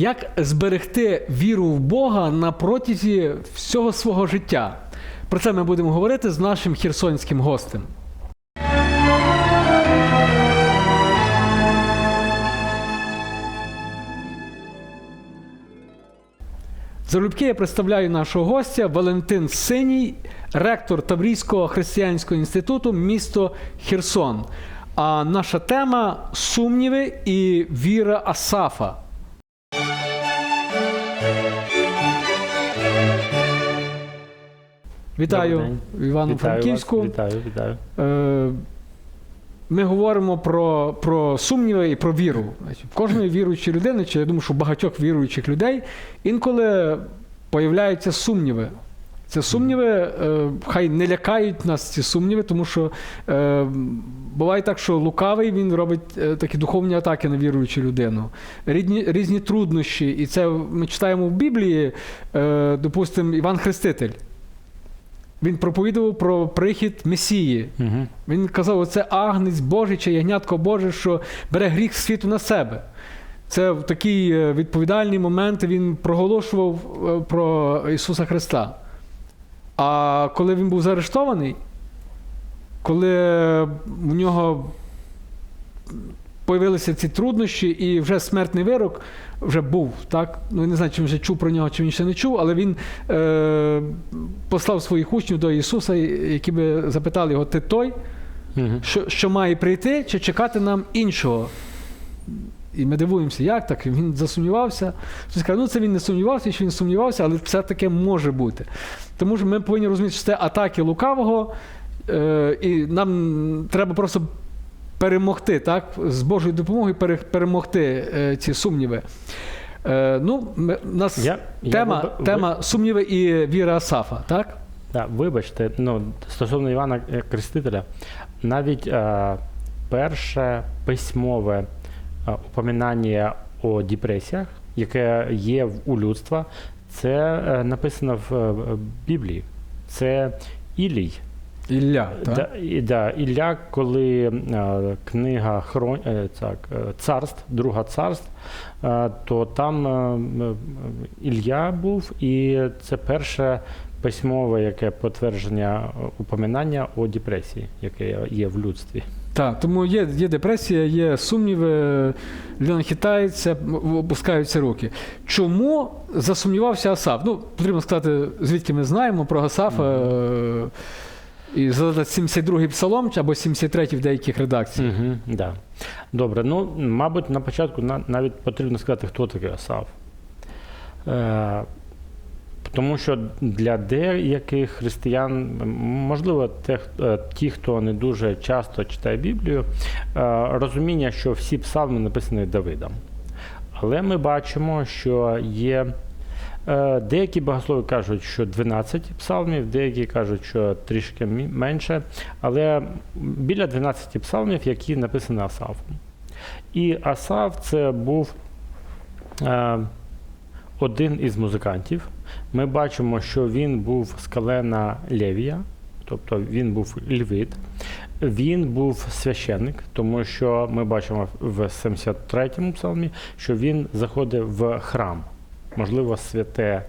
Як зберегти віру в Бога на протязі всього свого життя? Про це ми будемо говорити з нашим херсонським гостем. Залюбки я представляю нашого гостя Валентин Синій, ректор Таврійського християнського інституту, місто Херсон. А наша тема сумніви і віра Асафа. Вітаю Івано-Франківську. Вітаю, вітаю. Е, Ми говоримо про, про сумніви і про віру. В Кожної віруючої людини, чи я думаю, що багатьох віруючих людей інколи появляються сумніви. Це сумніви, е, хай не лякають нас ці сумніви, тому що е, буває так, що лукавий він робить е, такі духовні атаки на віруючу людину. Різні, різні труднощі. І це ми читаємо в Біблії, е, допустимо, Іван Хреститель. Він проповідував про прихід Месії. Угу. Він казав, оце агнець Божий чи ягнятко Боже, що бере гріх світу на себе. Це в такий е, відповідальний момент він проголошував е, про Ісуса Христа. А коли він був заарештований, коли у нього появилися ці труднощі, і вже смертний вирок вже був, так? Ну, я не знаю, чи він вже чув про нього, чи він ще не чув, але він е, послав своїх учнів до Ісуса, які би запитали його, ти той, Угу. що, що має прийти, чи чекати нам іншого. І ми дивуємося, як так? Він засумнівався. Хтось каже, ну це він не сумнівався, що він сумнівався, але це таке може бути. Тому що ми повинні розуміти, що це атаки лукавого, е, і нам треба просто перемогти, так? З Божою допомогою пере- перемогти е, ці сумніви. Е, ну, у нас Я, тема, я, тема сумніви і віра Асафа, так? Да, вибачте, ну, стосовно Івана е, Крестителя, навіть е, перше письмове е, упоминання о депресіях, яке є у людства, це е, написано в е, Біблії. Це Ілій. Ілля. Так? Да, і, да, Ілля, коли е, книга Хрон... е, так, е, царств, друга царств, е, то там е, Ілля був, і це перше письмове яке підтвердження е, упоминання о депресії, яке є в людстві. Так, тому є, є депресія, є сумніви, людина хитається, опускаються руки. Чому засумнівався Асаф? Ну, потрібно сказати, звідки ми знаємо про Асафа. е, І задати 72-й псалом або 73-й в деяких редакціях. Угу, да. Добре, ну, мабуть, на початку навіть потрібно сказати, хто такий Асав. Е, тому що для деяких християн, можливо, те, е, ті, хто не дуже часто читає Біблію, е, розуміння, що всі псалми написані Давидом. Але ми бачимо, що є деякі богослови кажуть, що 12 псалмів, деякі кажуть, що трішки менше, але біля 12 псалмів, які написані Асафом. І Асаф це був е, один із музикантів. Ми бачимо, що він був з колена Левія, тобто він був львит. Він був священник, тому що ми бачимо в 73-му псалмі, що він заходив в храм, можливо, святе.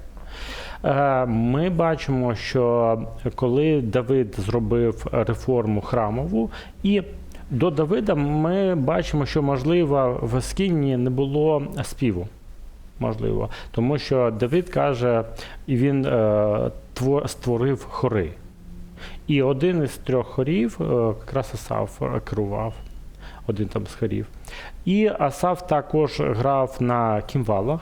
Е, Ми бачимо, що коли Давид зробив реформу храмову, і до Давида ми бачимо, що можливо в Скині не було співу. Можливо, тому що Давид каже, і він е, тво- створив хори. І один із трьох хорів е, якраз Асаф е, керував, один там з хорів. І Асаф також грав на кімвалах.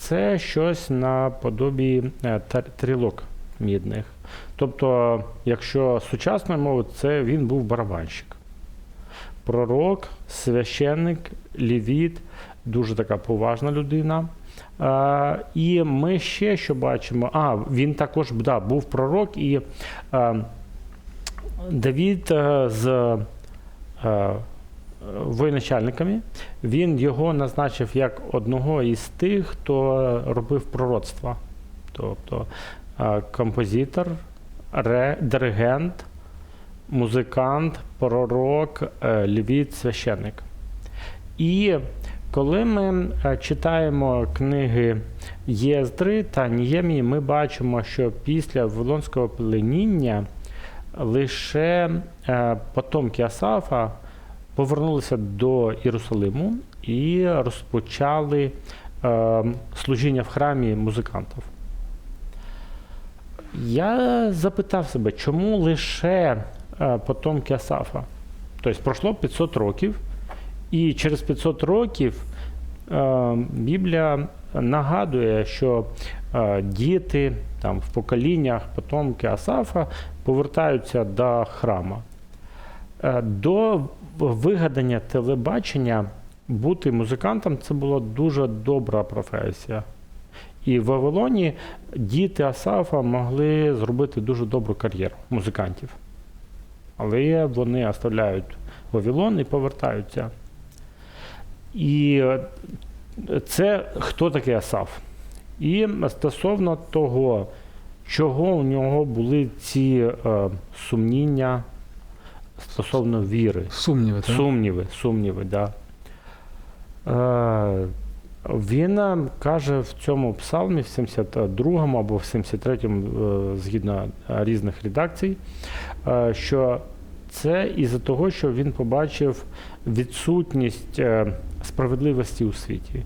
Це щось наподобі е, трілок мідних. Тобто, якщо сучасною мовою, це він був барабанщик. Пророк, священник, лівіт, дуже така поважна людина. А, і ми ще що бачимо. А, він також да, був пророк, і а, Давід е, з е, воєначальниками, він його назначив як одного із тих, хто робив пророцтва. Тобто композитор, ре, диригент, музикант, пророк, е, левіт, священник. І Коли ми е, читаємо книги Єздри та Ніємії, ми бачимо, що після Вавилонського пленіння лише е, потомки Асафа повернулися до Єрусалиму і розпочали е, служіння в храмі музикантів. Я запитав себе, чому лише е, потомки Асафа? Тобто пройшло 500 років, і через 500 років е, Біблія нагадує, що е, діти там, в поколіннях потомки Асафа повертаються до храма. Е, До вигадання телебачення бути музикантом це була дуже добра професія. І в Вавилоні діти Асафа могли зробити дуже добру кар'єру музикантів. Але вони оставляють Вавилон і повертаються. І е, це хто такий Асаф? І стосовно того, чого у нього були ці е, сумніння стосовно віри. Сумніви, так? Сумніви, сумніви, да. Е, він каже в цьому псалмі, в 72-му або в 73-му, е, згідно е, різних редакцій, е, що це із-за того, що він побачив відсутність справедливості у світі.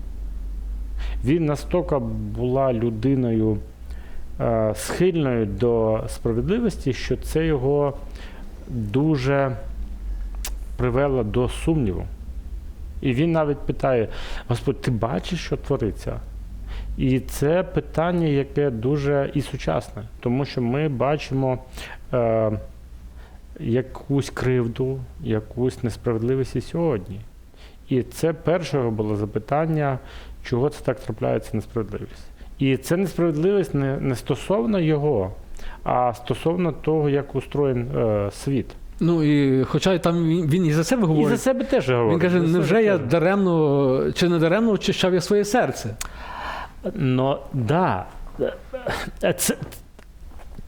Він настільки була людиною схильною до справедливості, що це його дуже привело до сумніву. І він навіть питає: Господь, ти бачиш, що твориться? І це питання, яке дуже і сучасне, тому що ми бачимо е, якусь кривду, якусь несправедливість і сьогодні. І це перше було запитання, чого це так трапляється несправедливість. І це несправедливість не, не стосовно його, а стосовно того, як устроєн е, світ. Ну і хоча там він, він і за себе І за себе теж говорить. Він каже, невже я теж. даремно чи не даремно очищав я своє серце? Ну, да. Е, Це,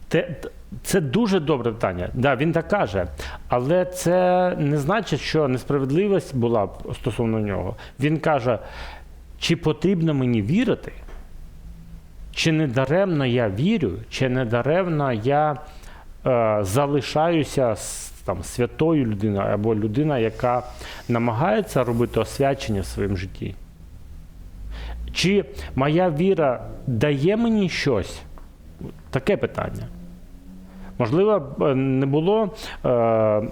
це, це дуже добре питання. Да, він так каже. Але це не значить, що несправедливість була стосовно нього. Він каже, чи потрібно мені вірити, чи не даремно я вірю, чи не даремно я е, залишаюся там, святою людиною або людина, яка намагається робити освячення в своєму житті. Чи моя віра дає мені щось? Таке питання. Можливо, не було е, е,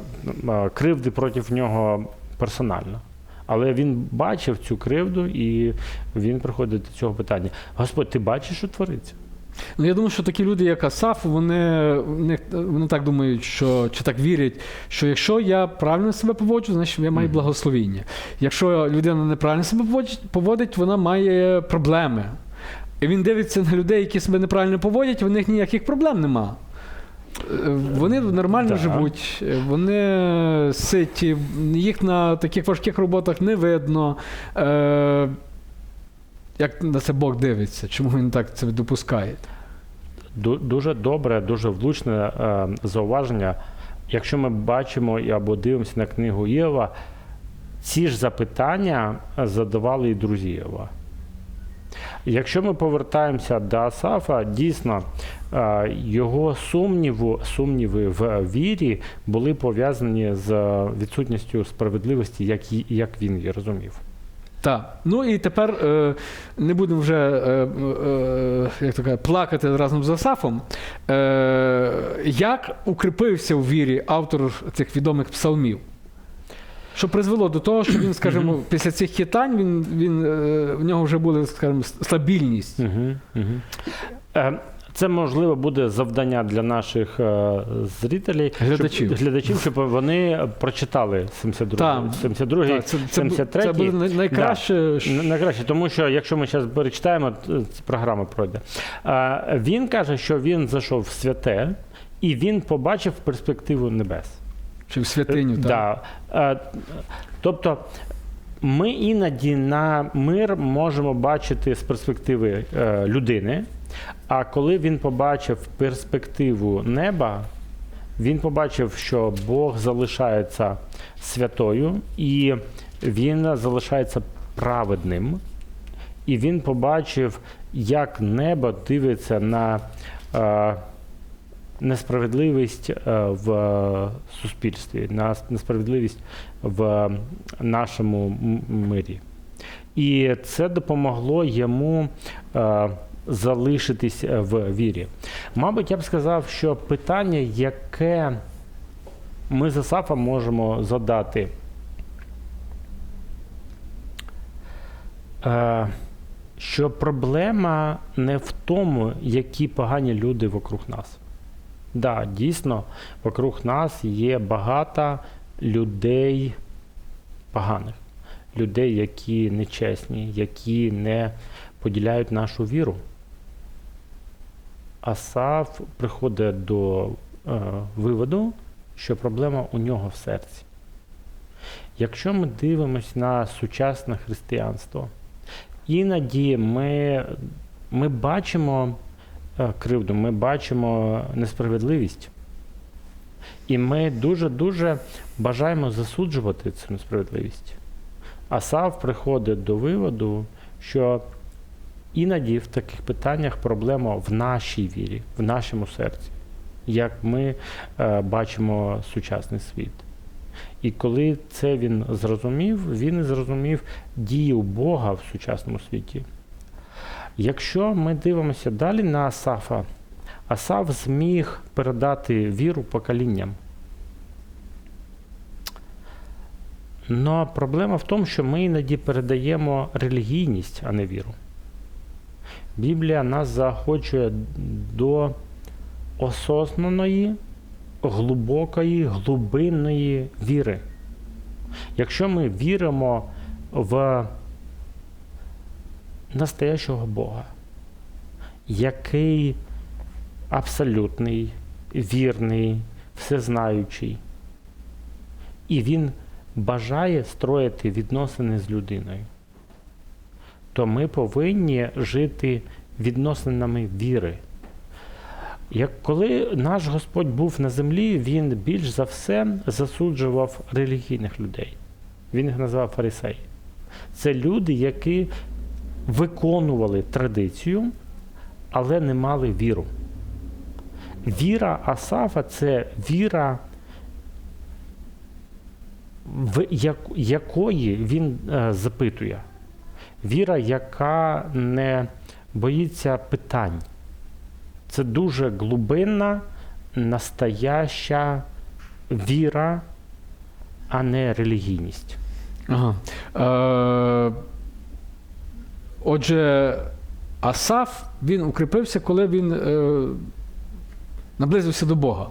кривди проти нього персонально. Але він бачив цю кривду і він приходить до цього питання. Господь, ти бачиш, що твориться? Ну я думаю, що такі люди, як Асаф, вони, вони, вони так думають, що чи так вірять, що якщо я правильно себе поводжу, значить я маю благословіння. Якщо людина неправильно себе поводить, вона має проблеми. І він дивиться на людей, які себе неправильно поводять, в них ніяких проблем нема. Е, Вони нормально Да. живуть, е, вони ситі, їх на таких важких роботах не видно. Е, як на це Бог дивиться, чому він так це допускає? Дуже добре, дуже влучне е, зауваження. Якщо ми бачимо або дивимося на книгу Єва, ці ж запитання задавали і друзі Єва. Якщо ми повертаємося до Асафа, дійсно е, його сумніву, сумніви в вірі були пов'язані з відсутністю справедливості, як, як він її розумів. Так. Ну і тепер е, не будемо вже е, е, як то кажуть, плакати разом з Асафом. Е, як укріпився в вірі автор цих відомих псалмів? Що призвело до того, що він, скажімо, після цих хитань він, він, е, в нього вже була, скажімо, стабільність. Е, Це можливо буде завдання для наших е, зрителей, Глядачів. Щоб, глядачів, щоб вони прочитали 72 Так. 72 Так, це, це, 73-й. це буде най- найкраще. Н- Найкраще, тому що якщо ми зараз перечитаємо, програма пройде. Е, Він каже, що він зайшов в святе і він побачив перспективу небес. Чи в святиню, так. Да. Е, Тобто ми іноді на мир можемо бачити з перспективи е, людини, а коли він побачив перспективу неба, він побачив, що Бог залишається святою і він залишається праведним, і він побачив, як небо дивиться на е, несправедливість е, в е, суспільстві, несправедливість в нашому мирі. І це допомогло йому е, залишитись е, в вірі. Мабуть, я б сказав, що питання, яке ми з Асафом можемо задати, е, що проблема не в тому, які погані люди вокруг нас. Да, дійсно, вокруг нас є багато людей поганих, людей, які нечесні, які не поділяють нашу віру. Асаф приходить до е, виводу, що проблема у нього в серці. Якщо ми дивимося на сучасне християнство, іноді ми, ми бачимо кривду, ми бачимо несправедливість. І ми дуже-дуже бажаємо засуджувати цю несправедливість. Асав приходить до виводу, що іноді в таких питаннях проблема в нашій вірі, в нашому серці, як ми е, бачимо сучасний світ. І коли це він зрозумів, він і зрозумів дію Бога в сучасному світі. Якщо ми дивимося далі на Асафа, Асаф зміг передати віру поколінням. Но проблема в тому, що ми іноді передаємо релігійність, а не віру. Біблія нас заохочує до осознаної, глибокої, глибинної віри. Якщо ми віримо в настоящого Бога, який абсолютний, вірний, всезнаючий, і він бажає строїти відносини з людиною, то ми повинні жити відносинами віри. Як коли наш Господь був на землі, він більш за все засуджував релігійних людей. Він їх називав фарисеї. Це люди, які виконували традицію, але не мали віру. Віра Асафа це віра, в якої він е, запитує. Віра, яка не боїться питань. Це дуже глибинна, настояща віра, а не релігійність. Ага. Отже, Асаф він укріпився, коли він е, наблизився до Бога.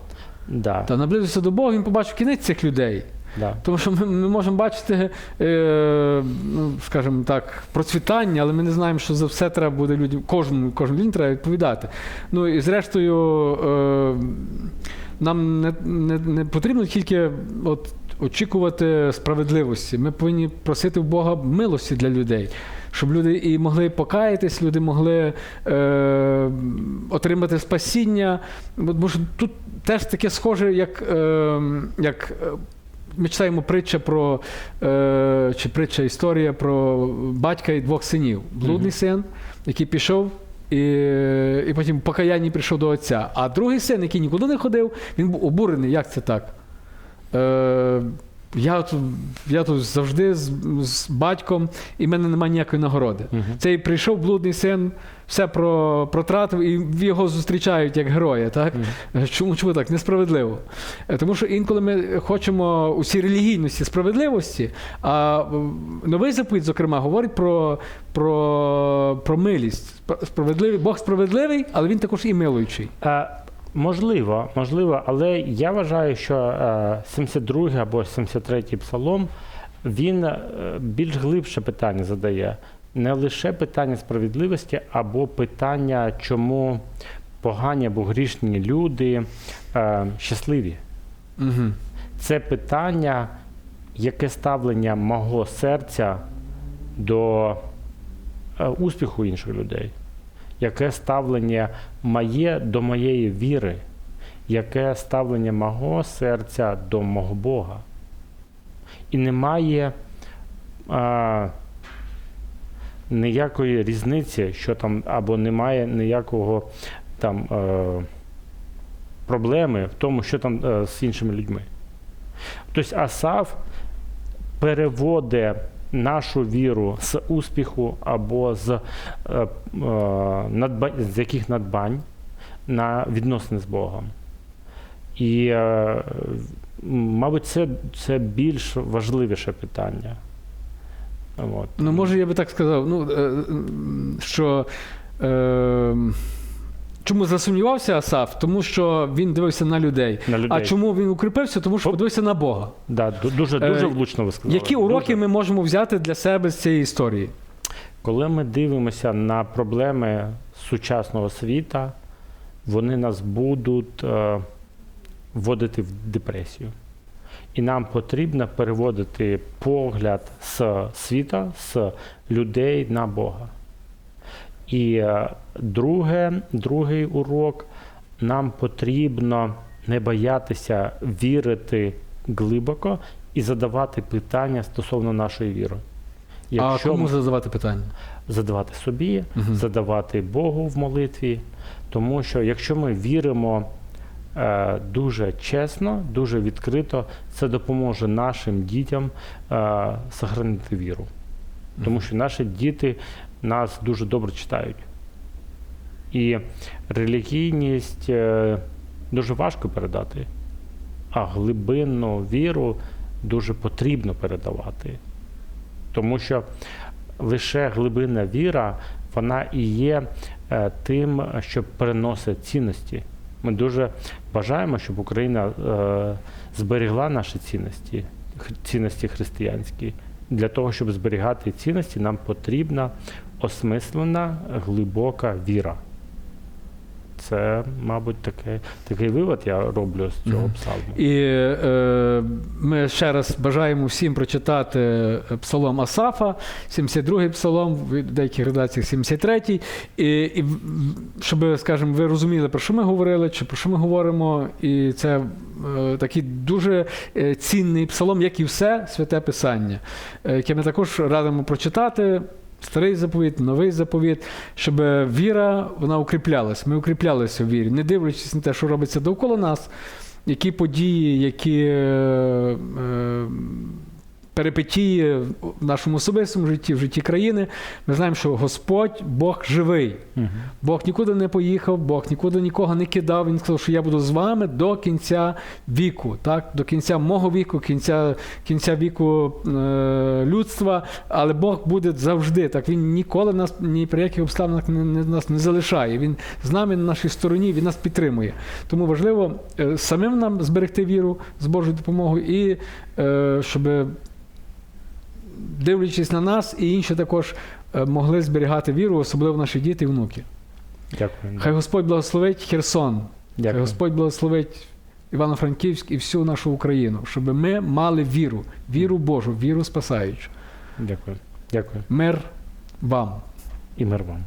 Да, Та наблизився до Бога, він побачив кінець цих людей. да. Тому що ми, ми можемо бачити, е, ну, скажімо так, процвітання, але ми не знаємо, що за все треба буде людям, кожному, кожному людям треба відповідати. Ну і зрештою, е, нам не, не, не потрібно тільки от, очікувати справедливості. Ми повинні просити в Бога милості для людей. Щоб люди і могли покаятись, люди могли е, отримати спасіння. Бо що тут теж таке схоже, як, е, як е, ми читаємо притча про е, чи притча історія про батька і двох синів. Блудний Мгм. син, який пішов. І, і потім покаянні прийшов до отця. А другий син, який нікуди не ходив, він був обурений. Як це так? Е, я, тут, я тут завжди з, з батьком, і в мене немає ніякої нагороди. Мгм. Цей прийшов блудний син, все про, протратив, і його зустрічають як героя. Так? Мгм. Чому, чому так? Несправедливо. Е, Тому що інколи ми хочемо усі релігійності справедливості, а новий заповідь, зокрема, говорить про, про, про милість. Спра- Справедливий, Бог справедливий, але він також і милуючий. Е, можливо, можливо, але я вважаю, що е, 72 або 73 псалом він е, більш глибше питання задає. Не лише питання справедливості, або питання, чому погані або грішні люди е, щасливі. Угу. Це питання, яке ставлення мого серця до е, успіху інших людей, яке ставлення моє до моєї віри, яке ставлення мого серця до мого Бога. І немає, е, ніякої різниці, що там або немає ніякого там е, проблеми в тому, що там е, з іншими людьми. Тобто Асав переводить нашу віру з успіху або з, е, е, надба... з яких надбань на відносини з Богом. І, е, мабуть, це, це більш важливіше питання. От. Ну, може, я би так сказав, ну, е, що. Е, Чому засумнівався Асаф? Тому що він дивився на людей. На людей. А чому він укріпився? Тому що подивився на Бога. Да, дуже, Е, дуже влучно ви сказали. Які уроки Дуже. ми можемо взяти для себе з цієї історії? Коли ми дивимося на проблеми сучасного світу, вони нас будуть е, вводити в депресію. І нам потрібно переводити погляд з світа, з людей на Бога. І е, друге, другий урок нам потрібно не боятися вірити глибоко і задавати питання стосовно нашої віри. а кому задавати питання? задавати собі, Мгм. задавати Богу в молитві. Тому що якщо ми віримо е, дуже чесно, дуже відкрито, це допоможе нашим дітям е, сохранити віру. Тому що наші діти нас дуже добре читають. І релігійність е, дуже важко передати, а глибинну віру дуже потрібно передавати. Тому що лише глибинна віра, вона і є е, тим, що переносить цінності. Ми дуже бажаємо, щоб Україна е, зберігла наші цінності, цінності християнські. Для того, щоб зберігати цінності, нам потрібна осмислена, глибока віра. Це, мабуть, таке, такий вивод я роблю з цього псалму. І е, ми ще раз бажаємо всім прочитати псалом Асафа, 72-й псалом, в деяких редакціях 73-й. І, і щоб, скажімо, ви розуміли, про що ми говорили, чи про що ми говоримо. І це е, такий дуже е, цінний псалом, як і все святе Писання, е, яке ми також радимо прочитати. Старий заповіт, новий заповіт, щоб віра вона укріплялась. Ми укріплялися в вірі, не дивлячись на те, що робиться довкола нас, які події, які е, е, перипетії в нашому особистому житті, в житті країни. Ми знаємо, що Господь Бог живий. Мгм. Бог нікуди не поїхав, Бог нікуди нікого не кидав. Він сказав, що я буду з вами до кінця віку, так? до кінця мого віку, кінця, кінця віку е, людства. Але Бог буде завжди. Так він ніколи нас ні при яких обставинах не, не, нас не залишає. Він з нами на нашій стороні, він нас підтримує. Тому важливо е, самим нам зберегти віру з Божою допомогою і е, щоб. Дивлячись на нас, і інші також е, могли зберігати віру, особливо наші діти і внуки. Дякую. Хай Господь благословить Херсон, хай Господь благословить Івано-Франківськ і всю нашу Україну, щоб ми мали віру, віру Божу, віру спасаючу. Дякую. Дякую. Мир вам. І мир вам.